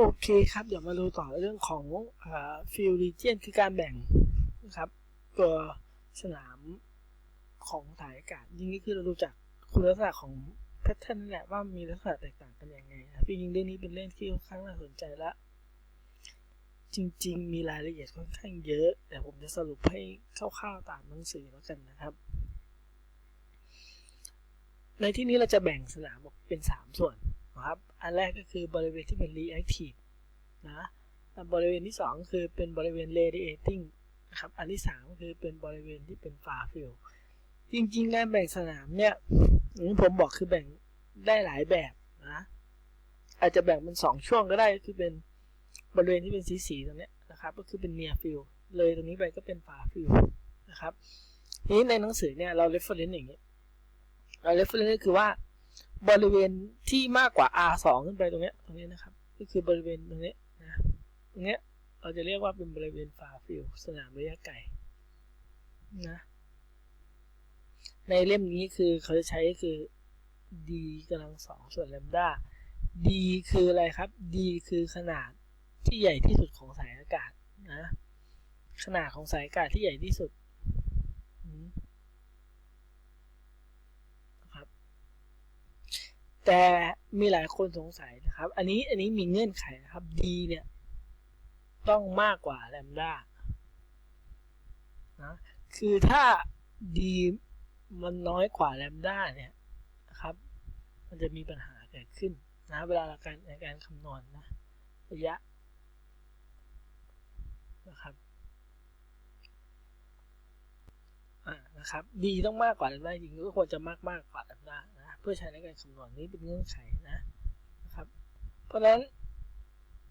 โอเคครับ เดี๋ยวมาดูต่อเรื่องของฟิลลีเจียนคือการแบ่งนะครับตัวสนามของถ่ายอากาศจริงๆคือเราดูจากคุณลักษณะของแพทเทิร์นนั่นแหละว่ามีลักษณะแตกต่างกันยังไงครับจริงๆเรื่องนี้เป็นเรื่องที่ค่อนข้างน่าสนใจและจริง ๆ มีรายละเอียดค่อนข้างเยอะ แต่ผมจะสรุปให้คร่าวๆตามหนังสือแล้วกันนะครับ ในที่นี้เราจะแบ่งสนามออกเป็น 3 ส่วนนะครับอันแรกก็คือบริเวณที่เป็น reactive นะบริเวณที่ 2 คือเป็นบริเวณ radiating นะครับ อันที่3ก็คือเป็นบริเวณที่เป็น far field จริงๆ การแบ่งสนามเนี่ยอย่างที่ผมบอกคือแบ่งได้หลายแบบนะ อาจจะแบ่งเป็น 2 ช่วงก็ได้ คือเป็นบริเวณที่เป็นสีสีตรงนี้นะครับ ก็คือเป็น near field เลยตรงนี้ไปก็เป็น far field นะครับ ทีนี้ในหนังสือเนี่ยเรา reference อย่างนี้เรา reference ก็คือว่า บริเวณที่มากกว่า R2 ขึ้นไปตรงนี้ตรงนี้นะครับ ก็คือบริเวณตรงนี้นะตรงนี้เราจะเรียกว่าเป็นบริเวณ far field สนามระยะไกลนะในเล่มนี้คือเขาจะใช้คือ d กำลังสองส่วน lambda d คืออะไรครับ d คือขนาดที่ใหญ่ที่สุดของสายอากาศนะขนาดของสายอากาศที่ใหญ่ที่สุดนะครับ แต่มีหลายคนสงสัยนะครับ อันนี้อันนี้มีเงื่อนไขนะครับ d เนี่ย ต้องมากกว่า lambda นะคือถ้า d มันน้อยกว่า lambda เนี่ยนะครับ มันจะมีปัญหาเกิดขึ้นนะเวลาการในการคำนวณนะระยะนะครับอ่านะครับดีต้องมากกว่า lambda จริงก็ควรจะมากมากกว่า lambda นะ พื่อใช้ในการคำนวณนี้เป็นเงื่อนไขนะนะครับ เพราะฉะนั้น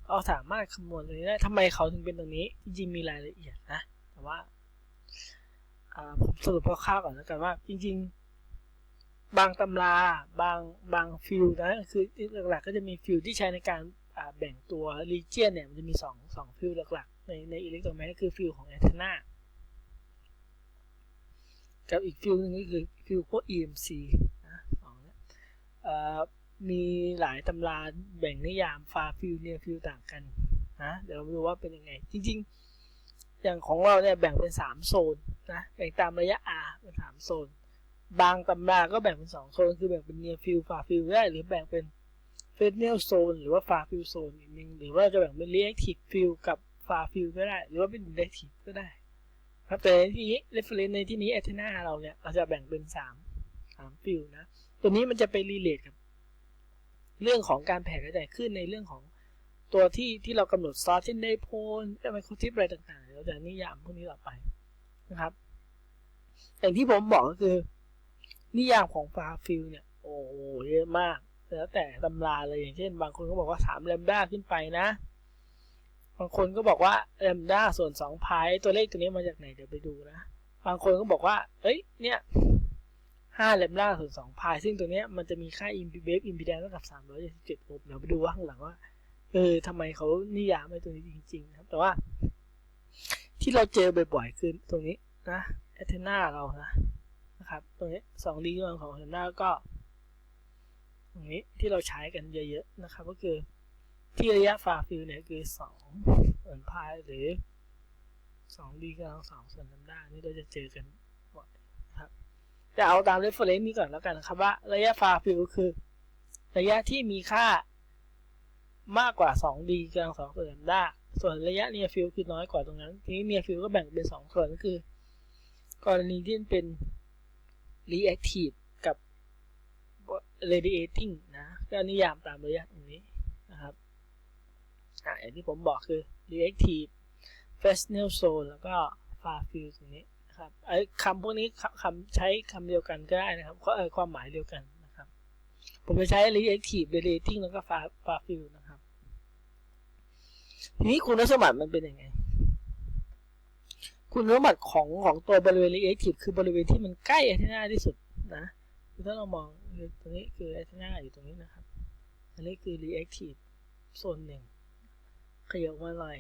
เราสามารถคำนวณตรงนี้ได้ทำไมเขาถึงเป็นตรงนี้จริงๆมีรายละเอียดนะ แต่ว่าผมสรุปคร่าวๆก่อนแล้วกันว่า จริง ๆ บางตำราบางบางฟิลนะคือหลักๆ ก็จะมีฟิลที่ใช้ในการแบ่งตัวรีเจียนเนี่ยมันจะมี2 2ฟิลหลักๆ ในในอิเล็กโทรแมกคือฟิลของแอนเทนากับอีกฟิลนึงก็คือฟิลพวก EMC นะสองเนี่ย มีหลายตำราแบ่งนิยามฟาฟิลเนียฟิลต่างกันนะเดี๋ยวเราดูว่าเป็นยังไง จริง ๆ อย่างของเราเนี่ยแบ่งเป็น 3 โซนนะแบ่งตามระยะ R เป็นสามโซน บางตำราก็แบ่งเป็นสองโซน คือแบ่งเป็น near field far field ได้ หรือแบ่งเป็น fresnel zone หรือว่า far field zone อีกนึงหรือว่าจะแบ่งเป็น reactive field กับ far field ก็ได้ หรือว่าเป็น inductive ก็ได้ครับแต่ในที่นี้ reference ในที่นี้ antenna เราเนี่ยเราจะแบ่งเป็น 3 3 field นะ ตัวนี้มันจะไป relate กับ เรื่องของการแผ่กระจายขึ้นในเรื่องของตัวที่ที่เรากำหนดซอสเช่นไดโพลไมโครทิปอะไรต่างๆเราจะนิยามพวกนี้ต่อไปนะครับอย่างที่ผมบอกก็คือ นิยามของฟาฟิลเนี่ย โอ้โหเยอะมาก แล้วแต่ตำราเลยอย่างเช่น บางคนก็บอกว่า3แลมด้าขึ้นไปนะ บางคนก็บอกว่าแลมด้าส่วน2พายตัวเลขตัวนี้มาจากไหนเดี๋ยวไปดูนะ บางคนก็บอกว่า เอ้ย เนี่ย 5แลมด้าส่วน2พายซึ่งตัวนี้มันจะมีค่าอิมพีเบฟอิมพีแดนเท่ากับ 377โอห์มเดี๋ยวไปดูว่าข้างหลังว่า เออทำไมเขานิยามไอ้ตัวนี้จริงๆนะครับ แต่ว่า ที่เราเจอบ่อยๆคือตรงนี้นะแอทเทนาเรานะนะครับ ตรงนี้สองดีของแอทเทนาก็ตรงนี้ที่เราใช้กันเยอะๆนะครับ ก็คือที่ระยะฟาฟิลเนี่ยคือสองส่วนพายหรือสองดีกำลังสองส่วนลำด้านี่เราจะเจอกัน แต่เอาตามเรฟเฟรนซ์นี้ก่อนแล้วกันนะครับว่าระยะฟาฟิลคือ ระยะที่มีค่ามากกว่า2ดีกำลังสองส่วนลำด้าส่วนระยะเนียฟิลคือน้อยกว่าตรงนั้น ทีนี้เนียฟิลก็แบ่งเป็น 2 ส่วนก็คือ กรณีที่เป็น reactive กับ radiating นะก็นิยามตามระยะตรงนี้นะครับอ่าอย่างที่ผมบอกคือ reactive fresnel zone แล้วก็ far field ตรงนี้ นะครับไอ้คำพวกนี้คำใช้คำเดียวกันก็ได้นะครับก็เออความหมายเดียวกันนะครับ ผมจะใช้ reactive radiating แล้วก็ far far field นะครับ ทีนี้คุณสมบัติมันเป็นยังไง คุณสมบัติของของตัวบริเวณ reactive คือบริเวณที่มันใกล้แอนเทนาที่สุดนะคือถ้าเรามองตรงนี้คือแอนเทนาอยู่ตรงนี้นะครับ อันนี้คือ reactive โซนหนึ่งขยับมาหน่อย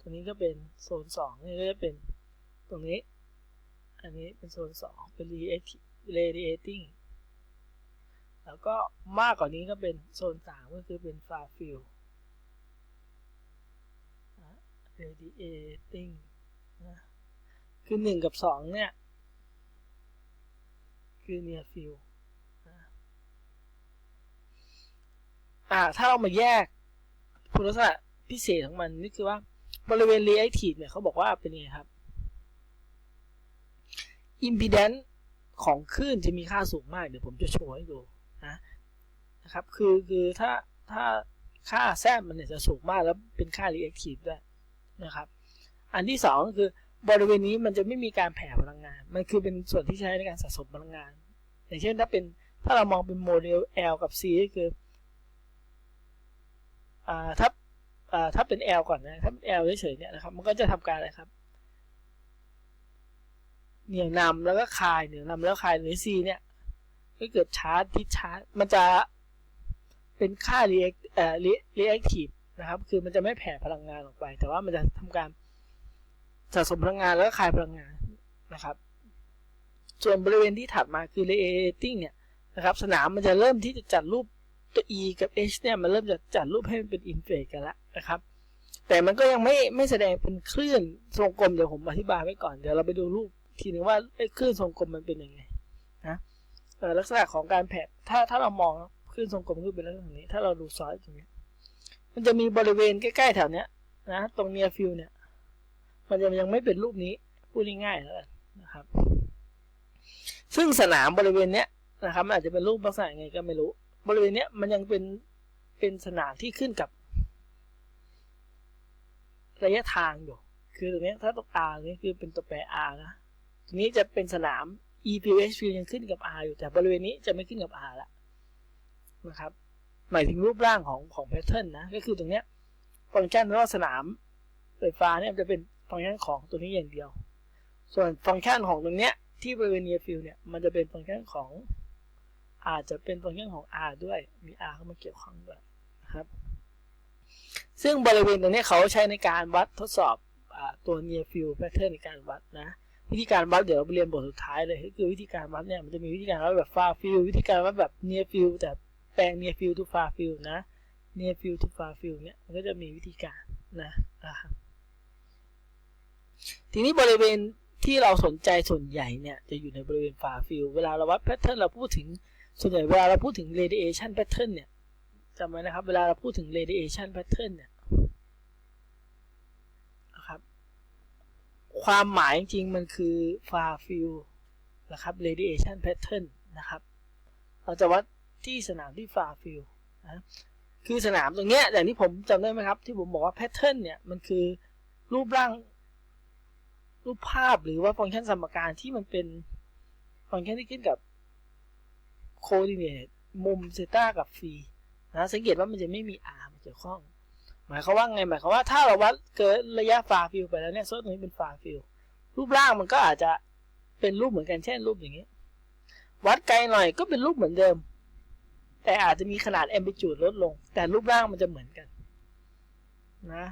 ตรงนี้ก็เป็นโซนสองนี่ก็จะเป็น ตรงนี้ อันนี้เป็นโซนสองเป็น radiating แล้วก็มากกว่านี้ก็เป็นโซนสามก็คือเป็น far field radiating นะคือหนึ่งกับสองเนี่ย คือ near field นะอ่า ถ้าเรามาแยกคุณลักษณะพิเศษของมันนี่คือว่าบริเวณ reactive เนี่ยเขาบอกว่าเป็นยังไงครับ impedance ของคลื่นจะมีค่าสูงมาก เดี๋ยวผมจะโชว์ให้ดูนะนะครับ คือคือถ้าถ้าค่าแซมมันเนี่ยจะสูงมากแล้วเป็นค่า reactive ด้วยนะครับ อันที่สองก็คือบริเวณนี้มันจะไม่มีการแผ่พลังงาน มันคือเป็นส่วนที่ใช้ในการสะสมพลังงาน อย่างเช่นถ้าเป็นถ้าเรามองเป็นโมเดล L กับ C ก็คืออ่าถ้าอ่าถ้าเป็น L ก่อนนะถ้าเป็น L เฉยๆเนี่ยนะครับ มันก็จะทำการอะไรครับ เหนี่ยวนำแล้วก็คายเหนี่ยวนำแล้วคายใน C เนี่ยก็เกิดชาร์จทิศชาร์จมันจะเป็นค่า react เอ่อ reactive นะครับ คือมันจะไม่แผ่พลังงานออกไป แต่ว่ามันจะทำการสะสมพลังงานแล้วก็คายพลังงานนะครับ ส่วนบริเวณที่ถัดมาคือ radiating เนี่ยนะครับ สนามมันจะเริ่มที่จะจัดรูปตัว E กับ H เนี่ยมันเริ่มจะจัดรูปให้มันเป็น in phase กันล้วนะครับ แต่มันก็ยังไม่ไม่แสดงเป็นคลื่นทรงกลมเดี๋ยวผมอธิบายไว้ก่อน เดี๋ยวเราไปดูรูป ทีนึงว่าคลื่นทรงกลมมันเป็นยังไงนะลักษณะของการแผ่ถ้าถ้าเรามองคลื่นทรงกลมก็เป็นลักษณะนี้ ถ้าเราดูซอยตรงนี้ มันจะมีบริเวณใกล้ๆแถวเนี้ยนะตรงเนียฟิลเนี่ย มันยังยังไม่เป็นรูปนี้พูดง่ายๆแล้วนะครับ ซึ่งสนามบริเวณเนี้ยนะครับมันอาจจะเป็นรูปลักษณะไงก็ไม่รู้ บริเวณเนี้ยมันยังเป็นเป็นสนามที่ขึ้นกับ ระยะทางอยู่ คือตรงนี้ถ้าตัว r นี่คือเป็นตัวแปร r นะ ตรงนี้จะเป็นสนาม e p h field ยังขึ้นกับ r อยู่แต่บริเวณนี้จะไม่ขึ้นกับ r แล้วนะครับ หมายถึงรูปร่างของของแพทเทิร์นนะ ก็คือตรงเนี้ยฟังก์ชันว่าสนามไฟฟ้าเนี่ยจะเป็นฟังก์ชันของตัวนี้อย่างเดียว ส่วนฟังก์ชันของตรงเนี้ยที่บริเวณ near field เนี่ยมันจะเป็นฟังก์ชันของอาจจะเป็นฟังก์ชันของ r ด้วย มี r เข้ามาเกี่ยวข้องด้วยนะครับ ซึ่งบริเวณตรงนี้เขาใช้ในการวัดทดสอบอตัว near field pattern ในการวัดนะ วิธีการวัดเดี๋ยวเราไปเรียนบทสุดท้ายเลยก็คือวิธีการวัดเนี่ยมันจะมีวิธีการวัดแบบ far field วิธีการวัดแบบ near field แต่แปลง near field to far field นะ near field to far field เนี่ยมันก็จะมีวิธีการนะนะครับทีนี้บริเวณที่เราสนใจส่วนใหญ่เนี่ยจะอยู่ในบริเวณ far field เวลาเราวัด pattern เราพูดถึงส่วนใหญ่เวลาเราพูดถึง radiation pattern เนี่ยจำไว้นะครับ เวลาเราพูดถึง radiation pattern เนี่ยน ความหมายจริงมันคือ far field นะครับ radiation pattern นะครับ เราจะวัดที่สนามที่ far field นะคือสนามตรงเนี้ยอย่างที่ผมจำได้ไหมครับ ที่ผมบอกว่า pattern เนี่ยมันคือรูปร่าง รูปภาพหรือว่าฟังก์ชันสมการที่มันเป็นฟังก์ชันที่ขึ้นกับ coordinate มุมเซต้ากับฟีนะสังเกตว่ามันจะไม่มี r มาเกี่ยวข้อง หมายความว่าไงหมายความว่าถ้าเราวัดเกินระยะ far field ไปแล้วเนี่ยโซนนี้เป็น far field รูปร่างมันก็อาจจะเป็นรูปเหมือนกันเช่นรูปอย่างนี้ วัดไกลหน่อยก็เป็นรูปเหมือนเดิม แต่อาจจะมีขนาด amplitude ลดลง แต่รูปร่างมันจะเหมือนกันนะ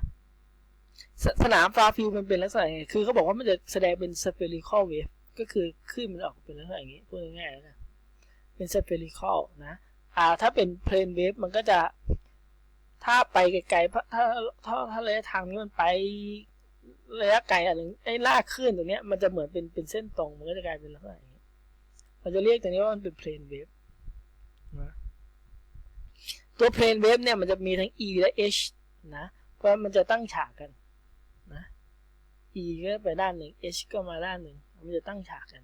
สสนาม far field มันเป็นลักษณะไงคือเขาบอกว่ามันจะแสดงเป็น spherical wave ก็คือคลื่นมันออกเป็นลักษณะอย่างนี้พูดง่ายๆแล้วกันเป็น spherical นะอ่าถ้าเป็น plane wave มันก็จะ ถ้าไปไกลๆถ้าถ้าถ้าระยะทางนี้มันไประยะไกลอันหนึ่งไอ้ลากคลื่นตรงเนี้ยมันจะเหมือนเป็นเป็นเส้นตรงมันก็จะกลายเป็นลักษณะอย่างนี้เราจะเรียกตรงนี้ว่ามันเป็น plane wave นะตัว plane wave เนี่ยมันจะมีทั้ง e และ h นะเพราะมันจะตั้งฉากกันนะ e ก็ไปด้านหนึ่ง h ก็มาด้านหนึ่งมันจะตั้งฉากกัน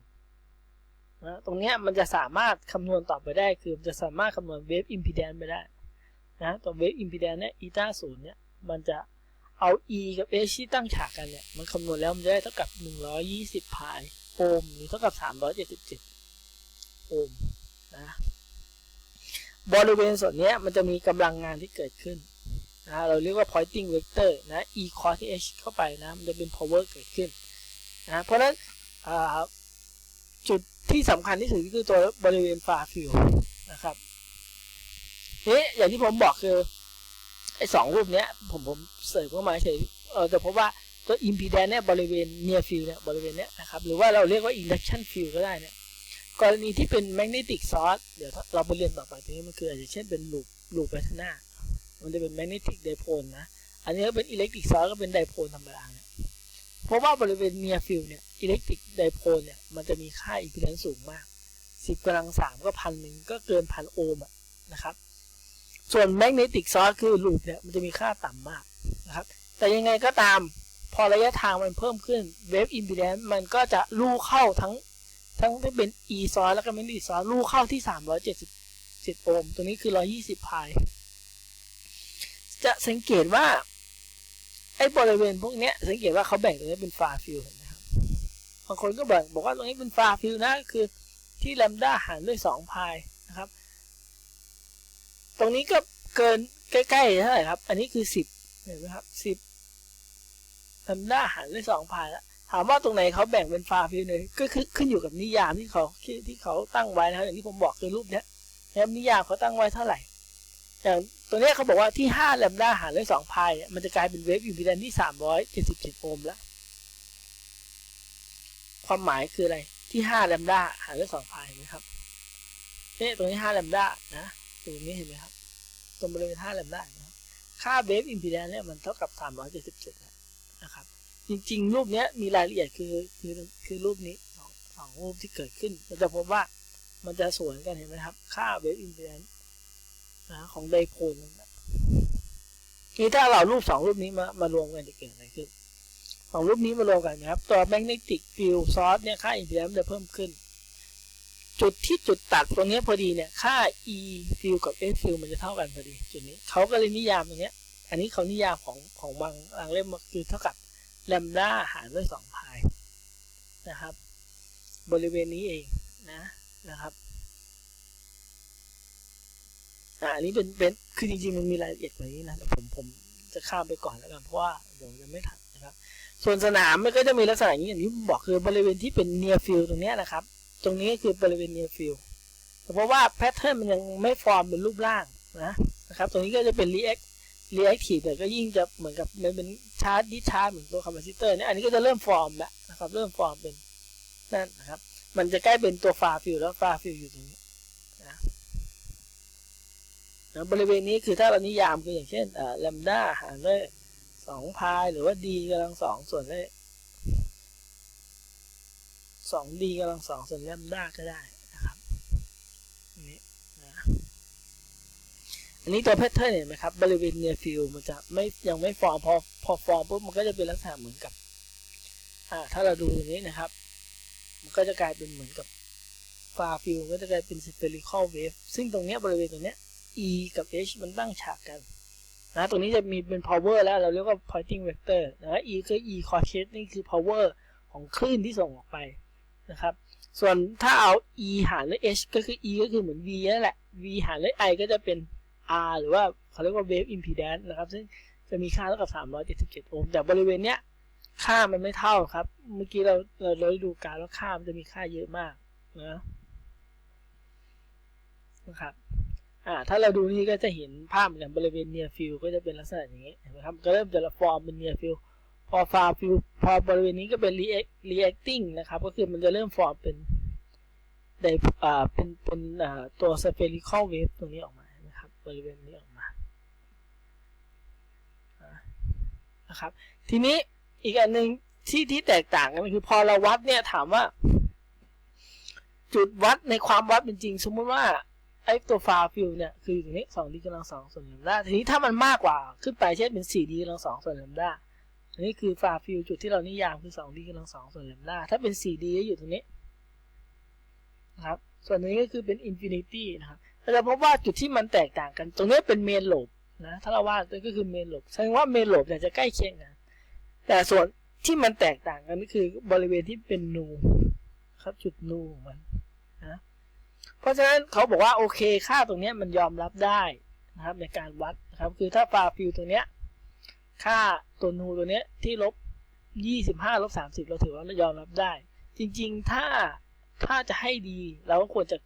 นะตรงเนี้ยมันจะสามารถคำนวณต่อไปได้คือมันจะสามารถคำนวณ wave impedance ไปได้ นะตัว wave impedance เนี่ย eta ศูนย์เนี่ยมันจะเอา e กับ h ที่ตั้งฉากกันเนี่ย มันคำนวณแล้วมันจะได้เท่ากับ 120 พายโอห์มหรือเท่ากับ 377 โอห์มนะบริเวณส่วนนี้มันจะมีกำลังงานที่เกิดขึ้นนะเราเรียกว่า pointing vector นะ e cos h เข้าไปนะ มันจะเป็น power เกิดขึ้นนะเพราะฉะนั้นจุดที่สำคัญที่สุดก็คือตัวบริเวณ far field นะครับ นี่อย่างที่ผมบอกคือไอ้สองรูปเนี้ย ผมผมเสริมเข้ามาเฉยเออแต่พบว่าตัว impedance เนี่ยบริเวณ near field เนี่ยบริเวณเนี้ยนะครับหรือว่าเราเรียกว่า induction field ก็ได้เนี่ยกรณีที่เป็น magnetic source เดี๋ยวเราไปเรียนต่อไปทีนี้มันคืออาจจะเช่นเป็นลูปลูปไปข้างหน้ามันจะเป็น magnetic dipole นะ อันนี้ก็เป็นอิเล็กทริกซอร์ก็เป็นไดโพลธรรมดาเนี่ยเพราะว่าบริเวณเนียฟิลเนี่ยอิเล็กทริกไดโพลเนี่ยมันจะมีค่าอิมพีแดนสูงมาก 10กำลังสามก็พันหนึ่งก็เกินพันโอห์มนะครับ ส่วนแมกเนติกซอร์คือลูปเนี่ยมันจะมีค่าต่ำมากนะครับ แต่ยังไงก็ตามพอระยะทางมันเพิ่มขึ้นเวฟอิมพีแดนซ์มันก็จะลู่เข้าทั้งทั้งที่เป็น e ซอร์แล้วก็แมกเนติกซอร์ลู่เข้าที่ 377 โอห์มตัวนี้คือ 120 พาย จะสังเกตว่า ไอ้บริเวณพวกเนี้ยสังเกตว่าเขาแบ่งตรงนี้เป็นฟาฟิลนะครับบางคนก็บ่งบอกว่าตรงนี้เป็นฟาฟิลนะ คือที่แลมด้าหารด้วย 2 พาย ตรงนี้ก็เกินใกล้ๆเท่าไหร่ครับ อันนี้คือ10เห็นไหมครับ10แลมด้าหารด้วย2พายแล้วถามว่าตรงไหนเขาแบ่งเป็นฟาฟิลเลยก็คือขึ้นอยู่กับนิยามที่เขาที่เขาตั้งไว้นะครับอย่างที่ผมบอกคือรูปเนี้ยนะครับนิยามเขาตั้งไว้เท่าไหร่ อย่างตัวเนี้ยเขาบอกว่าที่5แลมด้าหารด้วย2พายเนี่ยมันจะกลายเป็นเวฟอิมพีแดนที่ 377 โอห์มแล้ว ความหมายคืออะไรที่5แลมด้าหารด้วย2พายนะครับเนี่ยตรงนี้5แลมด้านะ ตรงนี้เห็นไหมครับ ตรงบริเวณ5แลมด้นะค่าเวฟอิมพีแดนเนี่ยมันเท่ากับ 377นะครับ จริงๆ รูปนี้มีรายละเอียดคือคือคือรูปนี้สองสองรูปที่เกิดขึ้นเราจะพบว่ามันจะสวนกันเห็นไหมครับ ค่าเวฟอิมพีแดนนะของไดโพลนี่ถ้าเรารูปสองรูปนี้มามารวมกันจะเกิดอะไรขึ้นสองรูปนี้มารวมกันนะครับ ตัวแมกเนติกฟิลซอร์สเนี่ยค่าอิมพีแดนจะเพิ่มขึ้น จุดที่จุดตัดตรงนี้พอดีเนี่ยค่า e ฟิลกับ s ฟิลมันจะเท่ากันพอดี จุดนี้เขาก็เลยนิยามตรงนี้อันนี้เขานิยามของของบางบางเล่มคือเท่ากับแลมด้าหารด้วยสองพายนะครับ บริเวณนี้เองนะนะครับอ่าอันนี้เป็นเป็นคือจริงๆมันมีรายละเอียดกว่านี้นะแต่ผมผมจะข้ามไปก่อนแล้วกันเพราะว่าเดี๋ยวจะไม่ทันนะครับ ส่วนสนามมันก็จะมีลักษณะอย่างนี้อย่างที่ผมบอกคือบริเวณที่เป็น near field ตรงนี้นะครับ ตรงนี้คือบริเวณ near field เพราะว่าแพทเทิร์นมันยังไม่ฟอร์มเป็นรูปร่างนะนะครับ ตรงนี้ก็จะเป็น react reactive แต่ก็ยิ่งจะเหมือนกับมันเป็นชาร์จดิชาร์จเหมือนตัวคาปาซิเตอร์เนี่ยอันนี้ก็จะเริ่มฟอร์มแล้วนะครับ เริ่มฟอร์มเป็นนั่นนะครับ มันจะใกล้เป็นตัวฟาฟิลแล้วฟาฟิลอยู่ตรงนี้นะนะบริเวณนี้คือถ้าเรานิยามคืออย่างเช่นอ่าแลมด้าหารด้วยสองพายหรือว่า d กำลังสองส่วนด้วย สอง d กำลังสองส่วนแลมด้าก็ได้นะครับนี่นะอันนี้ตัวแพทเทิร์นเห็นไหมครับบริเวณเนียฟิลมันจะไม่ยังไม่ฟอร์มพอพอฟอร์มปุ๊บมันก็จะเป็นลักษณะเหมือนกับอ่าถ้าเราดูตรงนี้นะครับ มันก็จะกลายเป็นเหมือนกับฟาฟิลก็จะกลายเป็น spherical wave ซึ่งตรงเนี้ยบริเวณตรงเนี้ย e กับ h มันตั้งฉากกันนะตรงนี้จะมีเป็น power แล้วเราเรียกว่า pointing vector นะ e คือ e cos นี่คือ power ของคลื่นที่ส่งออกไป นะครับ ส่วนถ้าเอา e หารด้วย h ก็คือ e ก็คือเหมือน v นั่นแหละ v หารด้วย i ก็จะเป็น R หรือว่าเขาเรียกว่า wave impedance นะครับ ซึ่งจะมีค่าเท่ากับ 377 โอห์ม แต่บริเวณเนี้ยค่ามันไม่เท่าครับ เมื่อกี้เราเราเราดูการแล้วค่ามันจะมีค่าเยอะมากนะนะครับ อ่า ถ้าเราดูนี่ก็จะเห็นภาพเหมือนบริเวณ near field ก็จะเป็นลักษณะอย่างนี้เห็นไหมครับ ก็เริ่มจะฟอร์มเป็น near field พอ far field พอบริเวณนี้ก็เป็น react reacting นะครับ ก็คือมันจะเริ่มฟอร์มเป็นไดอ่าเป็นเป็นอ่าตัว spherical wave ตรงนี้ออกมานะครับ บริเวณนี้ออกมานะครับ ทีนี้อีกอันหนึ่งที่ที่แตกต่างกันคือพอเราวัดเนี่ยถามว่า จุดวัดในความวัดเป็นจริง สมมติว่าไอ้ตัวฟาฟิลเนี่ยคืออยู่ตรงนี้สองดีกำลังสองส่วนแลมด้าทีนี้ถ้ามันมากกว่าขึ้นไปเช่นเป็นสี่ดีกำลังสองส่วนแลมด้า อันนี้คือฟาฟิลจุดที่เรานิยามคือสองดีกำลังสองส่วนแลมด้าถ้าเป็นสี่ดีก็อยู่ตรงนี้นะครับส่วนนี้ก็คือเป็นอินฟินิตี้นะครับเราจะพบว่าจุดที่มันแตกต่างกัน ตรงนี้เป็นเมนโลบนะถ้าเราว่าก็คือเมนโลบแสดงว่าเมนโลบเนี่ยจะใกล้เคียงกันแต่ส่วนที่มันแตกต่างกันก็คือบริเวณที่เป็นนูครับจุดนูของมันนะเพราะฉะนั้นเขาบอกว่าโอเคค่าตรงนี้มันยอมรับได้นะครับในการวัดนะครับคือถ้าฟาฟิลตัวเนี้ย ค่าตัวนูตัวเนี้ยที่ลบ 25ลบ30 เราถือว่ายอมรับได้ จริงๆ ถ้าถ้าจะให้ดี เราก็ควรจะ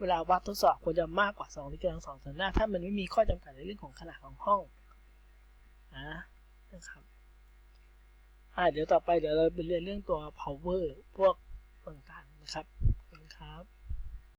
เวลาวัดทดสอบควรจะมากกว่า2ที่กำลังสองส่วนหน้า ถ้ามันไม่มีข้อจำกัดในเรื่องของขนาดของห้องนะนะครับอ่าเดี๋ยวต่อไปเดี๋ยวเราไปเรียนเรื่องตัว power พวกต่างๆนะครับ